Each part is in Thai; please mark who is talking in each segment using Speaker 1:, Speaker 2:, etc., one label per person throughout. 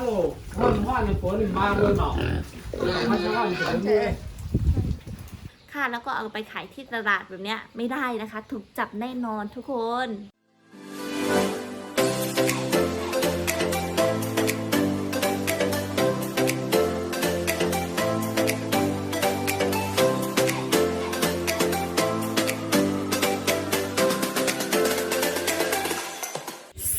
Speaker 1: โอ้ห้อนห้อนฝนมาเลยเนาะมันจะห้อนถึงเลย
Speaker 2: ค่ะแล้วก็เอาไปขายที่ตลาดแบบเนี้ยไม่ได้นะคะ ถูกจับแน่นอนทุกคน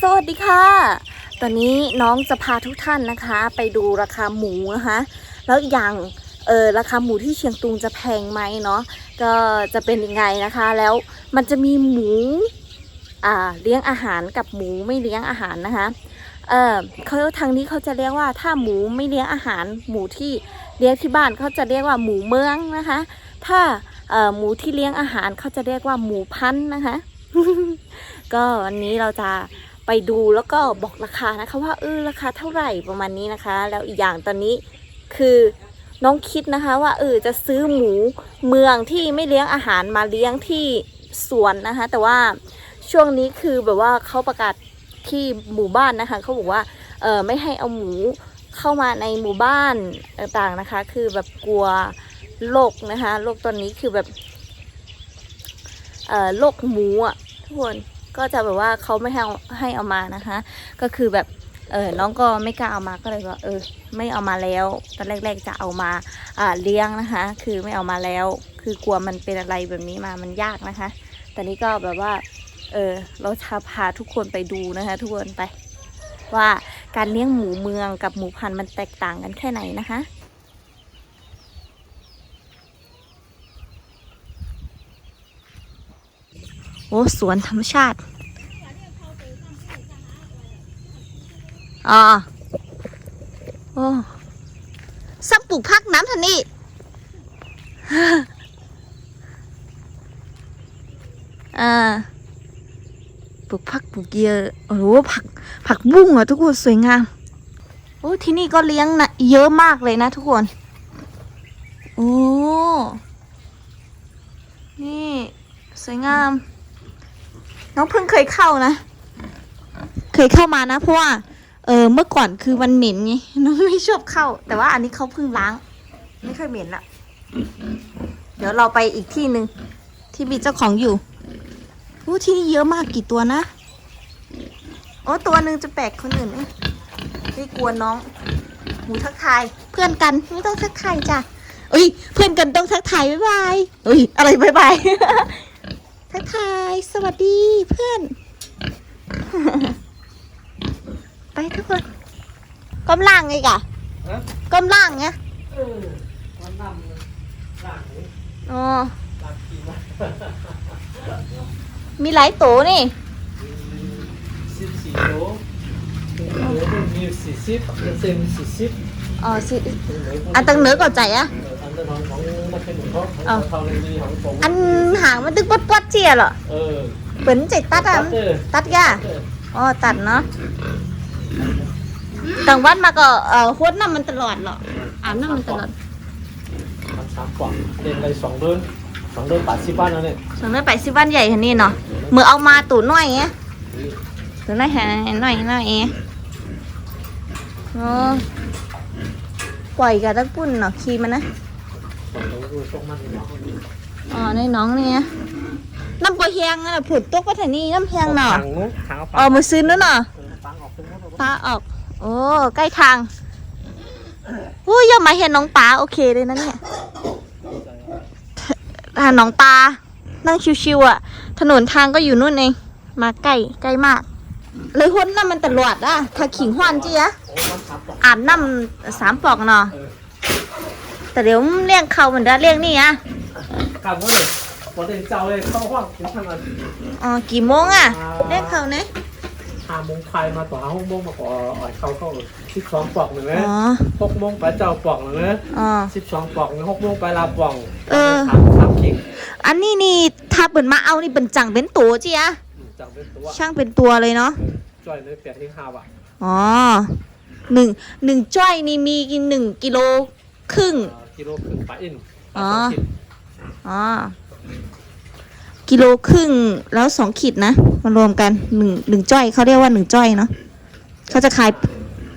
Speaker 2: สวัสดีค่ะ ตอนนี้น้องจะพาทุกท่านนะคะ ไปดูราคาหมูนะคะ แล้วอย่างเออราคาหมูที่เชียงตุงจะแพงไหมเนาะก็จะเป็นยังไงนะคะ แล้วมันจะมีหมูอ่าเลี้ยงอาหารกับหมูไม่เลี้ยงอาหารนะคะเออเขาทางนี้เขาจะเรียกว่าถ้าหมูไม่เลี้ยงอาหาร หมูที่เลี้ยงที่บ้านเขาจะเรียกว่าหมูเมืองนะคะ ถ้าเออหมูที่เลี้ยงอาหารเขาจะเรียกว่าหมูพันธ์นะคะ ก็วันนี้เราจะ ไปดูแล้วก็บอกราคานะคะว่าเออราคาเท่าไหร่ประมาณนี้นะคะ แล้วอีกอย่างตอนนี้คือน้องคิดนะคะว่าเออจะซื้อหมูเมืองที่ไม่เลี้ยงอาหารมาเลี้ยงที่สวนนะคะ แต่ว่าช่วงนี้คือแบบว่าเขาประกาศที่หมู่บ้านนะคะเขาบอกว่าเออไม่ให้เอาหมูเข้ามาในหมู่บ้านต่างๆนะคะ คือแบบกลัวโรคนะคะโรคตอนนี้คือแบบเออโรคหมูอะทุกคน ก็จะแบบว่าเขาไม่ให้ให้เอามานะคะ ก็คือแบบเออน้องก็ไม่กล้าเอามาก็เลยว่าเออ ไม่เอามาแล้วตอนแรก ๆจะเอามาอ่าเลี้ยงนะคะ คือไม่เอามาแล้ว คือกลัวมันเป็นอะไรแบบนี้มามันยากนะคะแต่นี้ก็แบบว่าเออเราจะพาทุกคนไปดูนะคะ ทุกคนไป ว่าการเลี้ยงหมูเมืองกับหมูพันธุ์มันแตกต่างกันแค่ไหนนะคะ โอ้สวนธรรมชาติอ๋อโอ้สับปลูกพักน้ำทันนี่อ่าปลูกผักปลูกเยอะโอ้โหผักผักบุ้งอะทุกคนสวยงาม โอ้ที่นี่ก็เลี้ยงนะเยอะมากเลยนะทุกคน โอ้ นี่ สวยงาม น้องเพิ่งเคยเข้านะ เคยเข้ามานะเพราะว่าเออเมื่อก่อนคือมันเหม็นไงน้องไม่ชอบเข้า แต่ว่าอันนี้เขาเพิ่งล้าง ไม่ค่อยเหม็นละเดี๋ยวเราไปอีกที่หนึ่งที่มีเจ้าของอยู่โอ้ที่นี่เยอะมากกี่ตัวนะโอ้ตัวหนึ่งจะแปลกคนอื่นไมไม่กลัวน้องหมูทักทายเพื่อนกันไม่ต้องทักทายจ้ะเอ้ย เพื่อนกันต้องทักทายบ๊ายบายเอ้ยอะไรบ๊ายบาย ทักทาย สวัสดีเพื่อน ไปทุกคนก้มล่างไงกะ
Speaker 1: ฮะ
Speaker 2: ก้มล่างไง
Speaker 1: เออมันนำหลัง
Speaker 2: อ๋อ
Speaker 1: หลังกี่วัน
Speaker 2: มีหลายโตนี่
Speaker 1: สิบสี่โลโลเป็นมีสี่สิบเป็นเซนสี่สิบ
Speaker 2: อ๋อสิอันตังเหนือก่อนใจอะ
Speaker 1: อันนั้นของนักเป็นของเขาของเขาเลยดีของผม
Speaker 2: อันหางมันตึกปดปดเจียเหรอ
Speaker 1: เออ
Speaker 2: เปิ่นใจตัดอะตัดย่าอ๋อตัดเนาะกลางวันมาก็เอ่อโคตรน้ำมันตลอดเหรออาบน้ำมันตลอด
Speaker 1: สามกล่องเด่นเลยสองเดือนสองเดือนแปดสิบบ้านแล้วเนี่ย
Speaker 2: ส่วนไม่ไปสิบ้านใหญ่คันนี้เนาะเมื่อเอามาตู่น้อยเงี้ยตู่น้อยแห่น้อยน้อยเองอ๋อปล่อยกับตะปุ่นเนาะขี่มันนะ
Speaker 1: องเดือนดูช่วงมันเนาะ
Speaker 2: อ๋อในน้องนี่ไงน้ำปลาแหงน่ะผุดตกไปแถวนี้น้ำแหงเนาะ
Speaker 1: ทางนู้นทางเอา
Speaker 2: อ๋อมาซื้อแล้วเนาะ
Speaker 1: ปังออกตรงนู้น
Speaker 2: ปลาออก โอ้ใกล้ทางอู้ยยังมาเห็นน้องปลาโอเคเลยนะเนี่ยหาน้องปลานั่งชิวๆอะ ถนนทางก็อยู่นู่นเอง มาใกล้ใกล้มาก เลยหุ้นน้ำมันตลอดอะถ้าขิงหวานจีอะ
Speaker 1: โอ้มันสามกล่อง
Speaker 2: อาบน้ำสามปอกเนาะ
Speaker 1: เออ
Speaker 2: แต่เดี๋ยวเลี้ยงเขาเหมือนเดิมเลี้ยงนี่อะ
Speaker 1: กลับว่าเลยพอเดินเจ้าเลยเข้าห้องกินทางนั้น
Speaker 2: อ๋อกี่โมงอะเลี้ยงเขาเนี่ย
Speaker 1: ห้าโมงไทยมาต่อห้าหกโมงมาก่ออ่อยเข้าเข้าสิบสองปอกหนึ่งนะ
Speaker 2: อ๋อ
Speaker 1: หกโมงไปเจ้าปอกหนึ่งนะ
Speaker 2: อ๋อ
Speaker 1: สิบสองปอกหนึ่งหกโมงไปลาปอง
Speaker 2: เออ
Speaker 1: ถามถามเก่ง
Speaker 2: อันนี้นี่ถ้าเปิดมาเอานี่เป็นจังเป็นตัวจีอะ
Speaker 1: จังเป็นตัว
Speaker 2: ช่างเป็นตัวเลยเนาะ
Speaker 1: จ่อยเลยเปลี่ยนที่ห้าบาท
Speaker 2: อ๋อหนึ่งหนึ่งจ้อยนี่มีกินหนึ่งกิโล ครึ่ง
Speaker 1: เอ่อกิโลครึ่งปลาอิน
Speaker 2: อ๋อ อ๋อ กิโลครึ่งแล้วสองขีดนะมารวมกันหนึ่งหนึ่งจ้อยเขาเรียกว่าหนึ่งจ้อยเนาะเขาจะขาย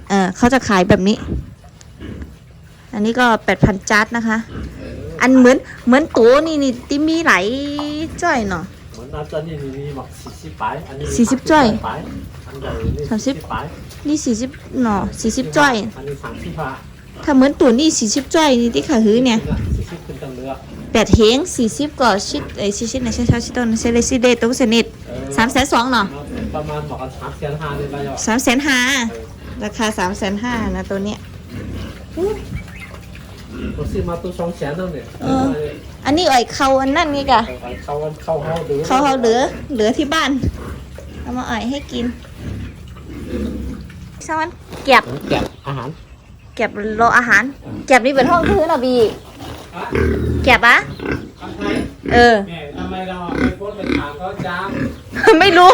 Speaker 2: เออเขาจะขายแบบนี้ อันนี้ก็แปดพันจัดนะคะ อันเหมือนเหมือนตัวนี่นี่ที่มีไหลายจ้อยเนาะ
Speaker 1: เหมือนอาจารย์นี่นี่หมักสี่สิบไปอันนี้
Speaker 2: สี่สิบจ้อย
Speaker 1: ไปอันใหญ่นี่
Speaker 2: สามสิบ
Speaker 1: ไป
Speaker 2: นี่สี่สิบเนาะสี่สิบจ้อย
Speaker 1: อันนี้สามสิบห้า
Speaker 2: ถ้าเหมือนตัวนี่สี่สิบจ้อยนี่ที่ขาหือเนี่ย
Speaker 1: สี่สิบขึ้นตังเรือ
Speaker 2: แปดเฮงสี่สิบก็ชิดไอยชิดชิดนะชิดชิดชิดต้นเซเลซิเดตตรงเซนิด
Speaker 1: เออ
Speaker 2: สามแสนสองเนาะ
Speaker 1: ประมาณบอกกันสามแสนห้าเลยไปอะ
Speaker 2: สามแสนห้าราคาสามแสนห้านะตัวเนี้ย
Speaker 1: ผมซื้อมาตัวสองแสนนั่นเนี่ย
Speaker 2: เอออันนี้อ่อยเขาอันนั่นไงกะ
Speaker 1: เขาเข้าเขาดู
Speaker 2: เขาเขาเหลือเหลือที่บ้านเอามาอ่อยให้กินสวันเก็บ
Speaker 1: แกะอาหาร
Speaker 2: เก็บรออาหาร เก็บนี่เป็นห้องพื้นเหรอบีเก็บอะเออ
Speaker 1: ทำไมเราไม่โพสต์ไปถามเขาจ้า
Speaker 2: ไม่รู้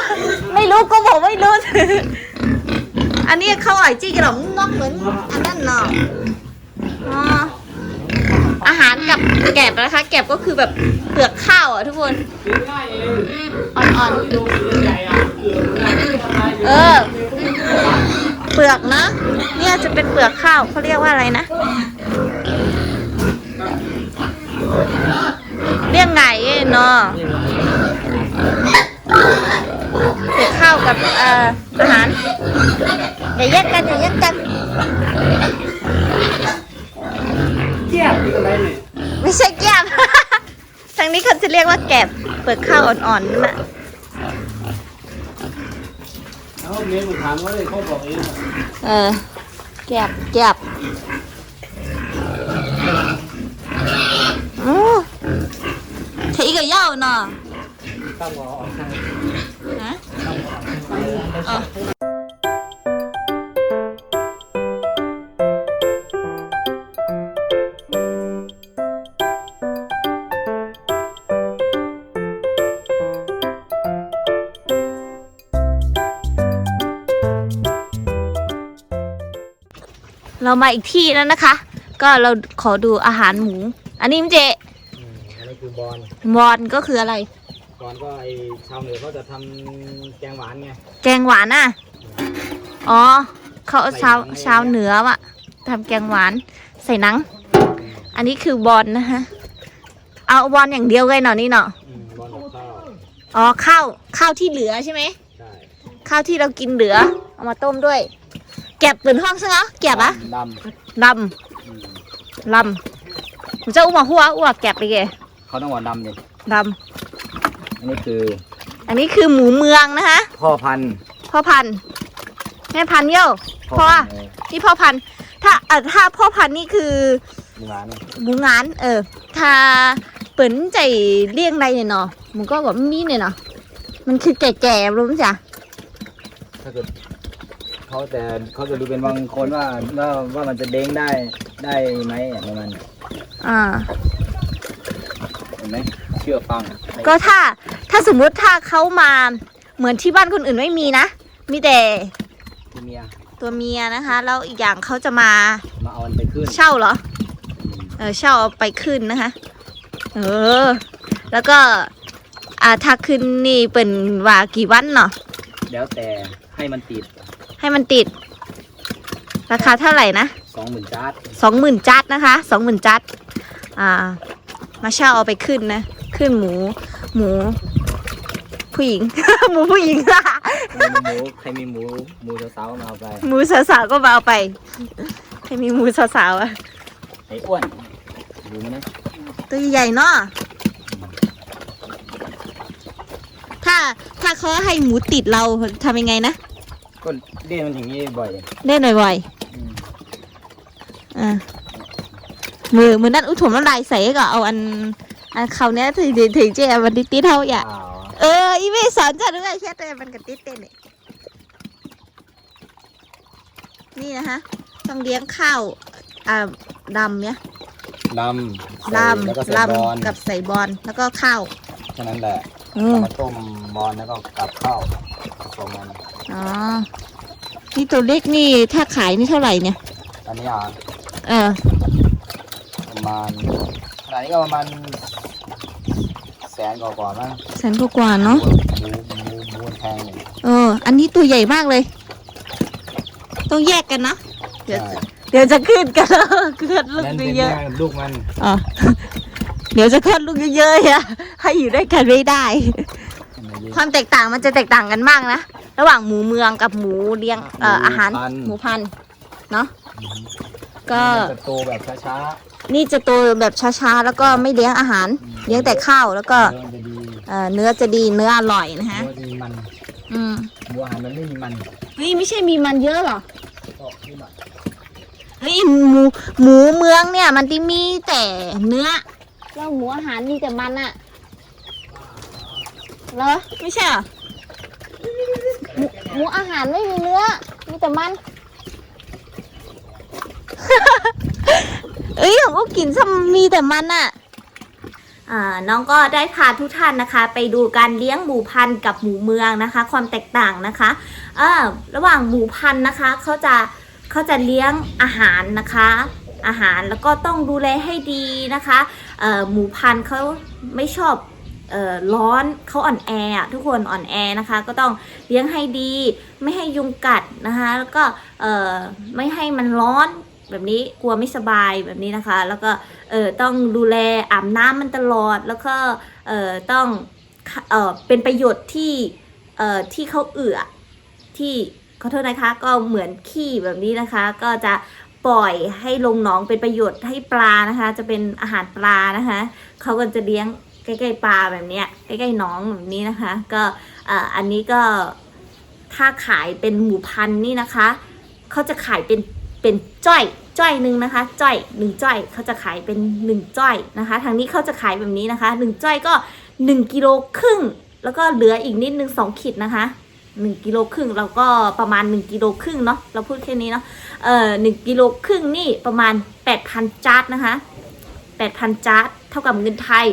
Speaker 2: ไม่รู้ก็บอกไม่รู้ อันนี้เขาอ่อยจี้กระหล่ำนอกเหมือนอันนั้นเนาะอาหารกับแกบนะคะ แกบก็คือแบบเปลือกข้าวอะทุกคน
Speaker 1: อ่
Speaker 2: อนๆเออ เปลือกนะ เนี่ยจะเป็นเปลือกข้าวเขาเรียกว่าอะไรนะ เรียกไงเนาะเปลือกข้าวกับเอ่ออาหารอย่าแยกกันอย่าแยกกัน
Speaker 1: เทียบอะไรเนี่ย
Speaker 2: ไม่ใช่แก้มทางนี้เขาจะเรียกว่าแกบ เปลือกข้าวอ่อนๆนั่นน่ะ
Speaker 1: เขาเมียมึงถามว่าเลยเขาบอกเอง
Speaker 2: เออ แกบแกบโอ้ใช้อีกก็ย่าเนาะ
Speaker 1: ต้องรอออกทาง
Speaker 2: ฮะ
Speaker 1: อ๋อ
Speaker 2: เรามาอีกที่แล้วนะคะ ก็เราขอดูอาหารหมู อันนี้มันเจ
Speaker 1: อันนี้คือบอล
Speaker 2: มอนก็คืออะไร
Speaker 1: บอลก็ไอชาวเหนือเขาจะทำแกงหวานไง
Speaker 2: แกงหวานอะ อ๋อ เขาเอาชาวชาวเหนือว่ะทำแกงหวานใส่หนัง อันนี้คือบอลนะฮะเอาบอลอย่างเดียวเลยเนาะนี่เนาะ
Speaker 1: อืมบอลกับข้าว
Speaker 2: อ๋อข้าวข้าวที่เหลือใช่ไหม
Speaker 1: ใช่
Speaker 2: ข้าวที่เรากินเหลือ เอามาต้มด้วย แกบปืนห้องซะเหรอแกบอะ
Speaker 1: ด
Speaker 2: ลำ
Speaker 1: อืมำ
Speaker 2: ลำผมจะอุ้มมาหัวอ้วกแกบไปแก
Speaker 1: เขาต้องหวานดำดิ
Speaker 2: ล
Speaker 1: อันนี้คือำ
Speaker 2: อันนี้คือหมูเมืองนะคะ
Speaker 1: พ่อพันธุ์
Speaker 2: พ่อพันธุ์แม่พันธุ์เยี่ยว พ่อ
Speaker 1: พันธุ์เลย
Speaker 2: นี่พ่อพันธุ์ถ้าเอ่อถ้าพ่อพันธุ์นี่คือ
Speaker 1: หมูหวานเนี่ย
Speaker 2: หมูงาน เออ ถ้าเปิ่นใจเลี้ยงใดเนี่ยเนาะมันก็แบบมีเนี่ยเนาะมันคือแก่ๆรู้มั้ยจ๊ะ
Speaker 3: ถ้าเกิด เขาแต่เขาจะดูเป็นบางคนว่าว่าว่ามันจะเด้งได้ได้ไหมอะประมาณ
Speaker 2: อ่า
Speaker 3: เห็นไหมเชื่อฟัง
Speaker 2: ก็ถ้าถ้าสมมุติถ้าเขามาเหมือนที่บ้านคนอื่นไม่มีนะ มีแต่
Speaker 3: ที่เมีย
Speaker 2: ตัวเมียนะคะ แล้วอีกอย่างเขาจะมา
Speaker 3: มาเอามันไปขึ้น
Speaker 2: เช่าเหรอ เออเช่าเอาไปขึ้นนะคะ เออ แล้วก็อ่าถ้าขึ้นนี่เป็นว่ากี่วันเนาะ
Speaker 3: แล้วแต่ให้มันติด
Speaker 2: ให้มันติด ราคาเท่าไหร่นะ
Speaker 3: สองหมื่นจาร์ด
Speaker 2: สองหมื่นจัดนะคะสองหมื่นจัด อ่า มาเช่าเอาไปขึ้นนะ ขึ้นหมู หมู ผู้หญิง หมูผู้หญิง
Speaker 3: ใครมีหมูใครมีหมูหมูสาวๆมาเอาไป
Speaker 2: หมูสาวๆก็มาเอาไปให้มีหมูสาวๆอะ
Speaker 3: ไอ้อ้วนดูมันนะ
Speaker 2: ตัวใหญ่เนาะถ้าถ้าเขาให้หมูติดเราทำยังไงนะ
Speaker 3: ก็เล่นมันอย่างนี้บ่อย
Speaker 2: เล่นบ่อย
Speaker 3: อืม
Speaker 2: ๆอ่ามือมือนั่นอุ้ยถมน้ำลายใส่ก็เอาอันอันเขาเนี้ยถึงถึงเจมันติดติดเท่าอย่า
Speaker 3: เปล่า
Speaker 2: เอออีเมสอนจัดด้วยแค่แต่มันกับติดเต้นเนี่ยนี่นะคะต้องเลี้ยงข้าวอ่าดำเนี่ย
Speaker 3: ดำ
Speaker 2: ล
Speaker 3: ใส่แล้วก็ำใส่บอล
Speaker 2: ลำกับใส่บอลแล้วก็ข้าว
Speaker 3: แค่นั้นแหละ
Speaker 2: อืม
Speaker 3: มาต้มบอลแล้วก็กับข้าวผสมมัน
Speaker 2: อ๋อ นี่ตัวเล็กนี่ถ้าขายนี่เท่าไหร่เนี่ย
Speaker 3: อันนี้อะ
Speaker 2: เออ
Speaker 3: ประมาณขนาดนี้ก็ประมาณแสนกว่าๆมั้ง
Speaker 2: แสนกว่าๆเนาะ
Speaker 3: หมูหมูหมูแพงอยู่
Speaker 2: เออ อันนี้ตัวใหญ่มากเลย ต้องแยกกันนะ เดี๋ยว
Speaker 3: ใช่
Speaker 2: เดี๋ยวจะขึ้นกันแล้วเกิดลูก
Speaker 3: นั่นเป็น
Speaker 2: เยอะ
Speaker 3: แม่ลูกมัน
Speaker 2: ๆอ๋อ เดี๋ยวจะคลอดลูกเยอะๆอะให้อยู่ด้วยกันไม่ได้ ความแตกต่างมันจะแตกต่างกันมากนะ ระหว่างหมูเมืองกับหมูเลี้ยงเอ่ออาหารหมูพันธุ์เนาะก็
Speaker 3: มันจะโตแบบช้า
Speaker 2: นี่จะโตแบบช้าๆ แล้วก็ไม่เลี้ยงอาหารเลี้ยงแต่ข้าวแล้วก็
Speaker 3: ๆเนื้อมันจะดี
Speaker 2: เอ่อเนื้อจะดีเนื้ออร่อยนะฮะ
Speaker 3: เนื้อจะมีมัน
Speaker 2: อืม
Speaker 3: หมูอาหารมันไม่มีมัน
Speaker 2: เฮ้ยไม่ใช่มีมันเยอะหรอ
Speaker 3: ก็นิดหน่อย
Speaker 2: เฮ้ยหมูหมูเมืองเนี่ยมันที่มีแต่เนื้อแล้วหมูอาหารมีแต่มันอะเหรอไม่ใช่เหรอ หมูอาหารไม่มีเนื้อ มีแต่มัน เอ้ยของก็กินซ้ำมีแต่มันอะอ่าน้องก็ได้พาทุกท่านนะคะ ไปดูการเลี้ยงหมูพันธุ์กับหมูเมืองนะคะ ความแตกต่างนะคะเอ่อระหว่างหมูพันธุ์นะคะเขาจะเขาจะเลี้ยงอาหารนะคะ อาหารแล้วก็ต้องดูแลให้ดีนะคะเอ่อหมูพันธุ์เขาไม่ชอบ ร้อนเขาอ่อนแอทุกคนอ่อนแอนะคะ ก็ต้องเลี้ยงให้ดี ไม่ให้ยุงกัดนะคะ แล้วก็ไม่ให้มันร้อนแบบนี้กลัวไม่สบายแบบนี้นะคะ แล้วก็เออต้องดูแลอาบน้ำมันตลอด แล้วก็เออต้องเออเป็นประโยชน์ที่เออที่เขาเอื่อที่ขอโทษนะคะก็เหมือนขี้แบบนี้นะคะ ก็จะปล่อยให้ลงหนองเป็นประโยชน์ให้ปลานะคะ จะเป็นอาหารปลานะคะเขาก็จะเลี้ยง ใกล้ๆปลาแบบเนี้ยใกล้ๆหนองแบบนี้นะคะ ก็อันนี้ก็ถ้าขายเป็นหมูพันนี่นะคะเขาจะขายเป็นเป็นจ้อยจ้อยหนึ่งนะคะ จ้อยหนึ่งจ้อยเขาจะขายเป็นหนึ่งจ้อยนะคะ ทางนี้เขาจะขายแบบนี้นะคะหนึ่งจ้อยก็หนึ่งกิโลครึ่งแล้วก็เหลืออีกนิดนึงสองขีดนะคะหนึ่งกิโลครึ่งเราก็ประมาณหนึ่งกิโลครึ่งเนาะเราพูดแค่นี้เนาะเอ่อหนึ่งกิโลครึ่งนี่ประมาณแปดพันจาร์ดนะคะแปดพันจาร์ด ท่ากับเงินไทย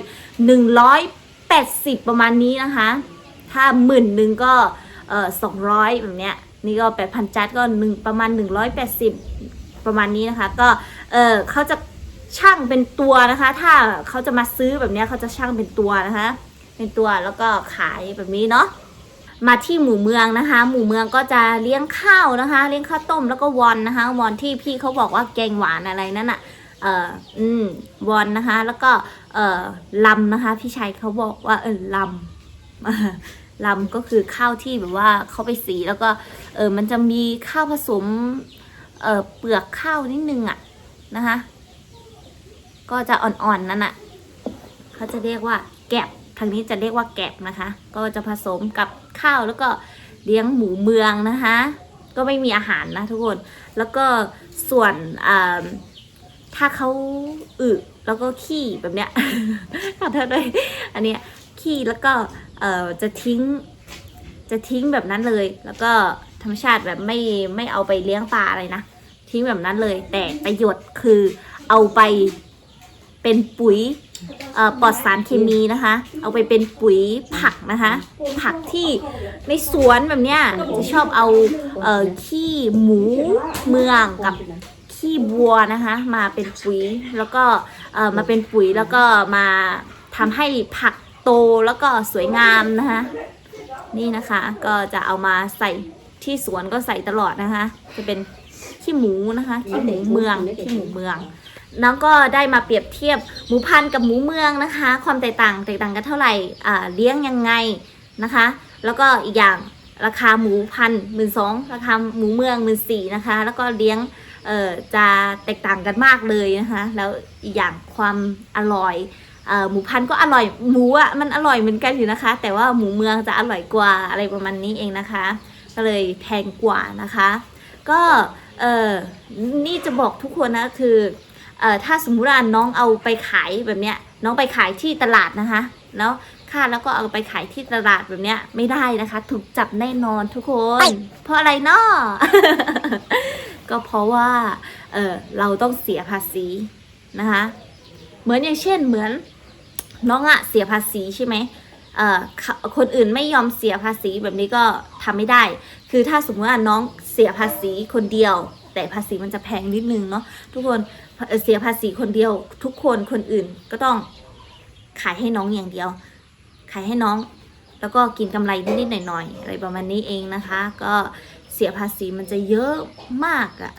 Speaker 2: หนึ่งร้อยแปดสิบประมาณนี้นะคะ ถ้าหมื่นหนึ่งก็เอ่อสองร้อยแบบเนี้ยนี่ก็แปดพันจาร์ดก็หนึ่งประมาณหนึ่งร้อยแปดสิบประมาณนี้นะคะ ก็เออเขาจะช่างเป็นตัวนะคะ ถ้าเขาจะมาซื้อแบบเนี้ยเขาจะช่างเป็นตัวนะคะ เป็นตัวแล้วก็ขายแบบนี้เนาะมาที่หมู่เมืองนะคะ หมู่เมืองก็จะเลี้ยงข้าวนะคะ เลี้ยงข้าวต้มแล้วก็วอนนะคะวอนที่พี่เขาบอกว่าแกงหวานอะไรนั่นอะ่ะ เอ่ออืมวอนนะคะ แล้วก็เอ่อลำนะคะ พี่ชัยเขาบอกว่าเออลำลำก็คือข้าวที่แบบว่าเขาไปสีแล้วก็เออมันจะมีข้าวผสมเออเปลือกข้าวนิดนึงอะ่ะนะคะ ก็จะอ่อนๆนั่นอะ่ะเขาจะเรียกว่าแกบทางนี้จะเรียกว่าแกบนะคะ ก็จะผสมกับข้าวแล้วก็เลี้ยงหมูเมืองนะคะ ก็ไม่มีอาหารนะทุกคน แล้วก็ส่วนอ่า ถ้าเขาอึแล้วก็ขี้แบบเนี้ยขอโทษด้วยอันเนี้ยขี้แล้วก็เอ่อจะทิ้ง จะทิ้งแบบนั้นเลย แล้วก็ธรรมชาติแบบไม่ไม่เอาไปเลี้ยงปลาอะไรนะทิ้งแบบนั้นเลย แต่ประโยชน์คือเอาไปเป็นปุ๋ยเอ่อปลอดสารเคมีนะคะ เอาไปเป็นปุ๋ยผักนะคะ ผักที่ในสวนแบบเนี้ยจะชอบเอาเอ่อขี้หมูเมืองกับ ขี้วัวนะคะ มาเป็นปุ๋ยแล้วก็เอ่อมาเป็นปุ๋ยแล้วก็มาทำให้ผักโตแล้วก็สวยงามนะคะ นี่นะคะก็จะเอามาใส่ที่สวนก็ใส่ตลอดนะคะ จะเป็นขี้หมูนะคะขี้หมูเมืองขี้หมูเมืองน้องก็ได้มาเปรียบเทียบหมูพันธุ์กับหมูเมืองนะคะ ความแตกต่างแตกต่างกันเท่าไหร่เลี้ยงยังไงนะคะ แล้วก็อีกอย่างราคาหมูพันหมื่นสองราคาหมูเมืองหมื่นสี่นะคะ แล้วก็เลี้ยง เอ่อจะแตกต่างกันมากเลยนะคะแล้วอีกอย่างความอร่อยออหมูพันก็อร่อยหมูอะมันอร่อยเหมือนกันอยู่นะคะ แต่ว่าหมูเมืองจะอร่อยกว่าอะไรประมาณนี้เองนะคะ ก็เลยแพงกว่านะคะ ก็เออนี่จะบอกทุกคนนะคือเออถ้าสมมุติว่าน้องเอาไปขายแบบเนี้ยน้องไปขายที่ตลาดนะคะ แล้วค่าแล้วก็เอาไปขายที่ตลาดแบบเนี้ยไม่ได้นะคะ ถูกจับแน่นอนทุกคน เพราะอะไรเนาะ ก็เพราะว่าเออเราต้องเสียภาษีนะคะเหมือนอย่างเช่นเหมือนน้องอะเสียภาษีใช่ไหมเอ่อคนอื่นไม่ยอมเสียภาษีแบบนี้ก็ทำไม่ได้ คือถ้าสมมติว่าน้องเสียภาษีคนเดียว แต่ภาษีมันจะแพงนิดนึงเนาะทุกคนเสียภาษีคนเดียว ทุกคนคนอื่นก็ต้องขายให้น้องอย่างเดียว ขายให้น้อง แล้วก็กินกำไรนิดๆหน่อยๆอะไรประมาณนี้เองนะคะ ก็ เสียภาษีมันจะเยอะมากอะ่ะ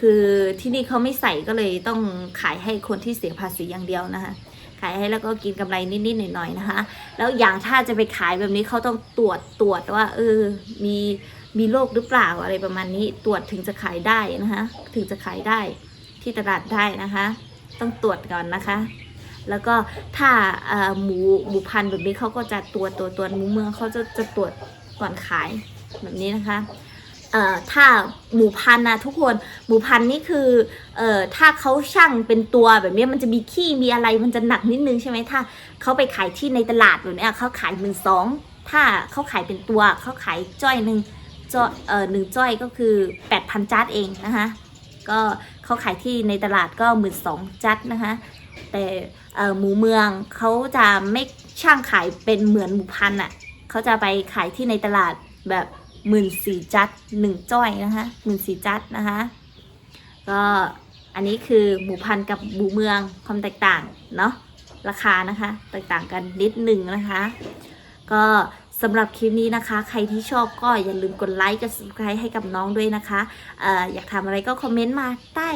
Speaker 2: คือที่นี่เขาไม่ใส่ก็เลยต้องขายให้คนที่เสียภาษีอย่างเดียวนะคะขายให้แล้วก็กินกำไรนิดๆหน่อยๆนะคะ แล้วอย่างถ้าจะไปขายแบบนี้เขาต้องตรวจตรวจว่าเออมีมีโรคหรือเปล่าอะไรประมาณนี้ตรวจถึงจะขายได้นะคะถึงจะขายได้ที่ตลาดได้นะคะ ต้องตรวจก่อนนะคะ แล้วก็ถ้าหมูหมูพันธุ์แบบนี้เขาก็จะตรวจตัวตัวหมูเมืองเขาจะจะตรวจก่อนขายแบบนี้นะคะ ถ้าหมูพันนะทุกคนหมูพันนี่คือเอ่อถ้าเขาช่างเป็นตัวแบบนี้มันจะมีขี้มีอะไรมันจะหนักนิดนึงใช่ไหมถ้าเขาไปขายที่ในตลาดแบบเนี้ยเขาขายหมื่นสองถ้าเขาขายเป็นตัวเขาขายจ้อยหนึ่งจ้อยเอ่อหนึ่งจ้อยก็คือแปดพันจัดเองนะคะก็เขาขายที่ในตลาดก็หมื่นสองจัดนะคะแต่หมูเมืองเขาจะไม่ช่างขายเป็นเหมือนหมูพันธุ์อะเขาจะไปขายที่ในตลาดแบบ หมื่นสี่จัดหนึ่งจ้อยนะคะหมื่นสี่จัดนะคะก็อันนี้คือหมูพันธ์กับหมูเมืองความแตกต่างเนาะราคานะคะแตกต่างกันนิดหนึ่งนะคะ ก็สำหรับคลิปนี้นะคะ ใครที่ชอบก็อย่าลืมกดไลค์กด subscribe ให้กับน้องด้วยนะคะเอ่ออยากทำอะไรก็คอมเมนต์มาใต้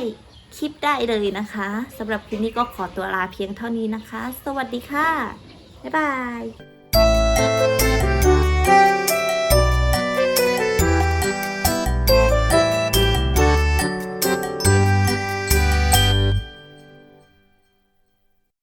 Speaker 2: คลิปได้เลยนะคะสำหรับคลิปนี้ก็ขอตัวลาเพียงเท่านี้นะคะ สวัสดีค่ะ บ๊ายบาย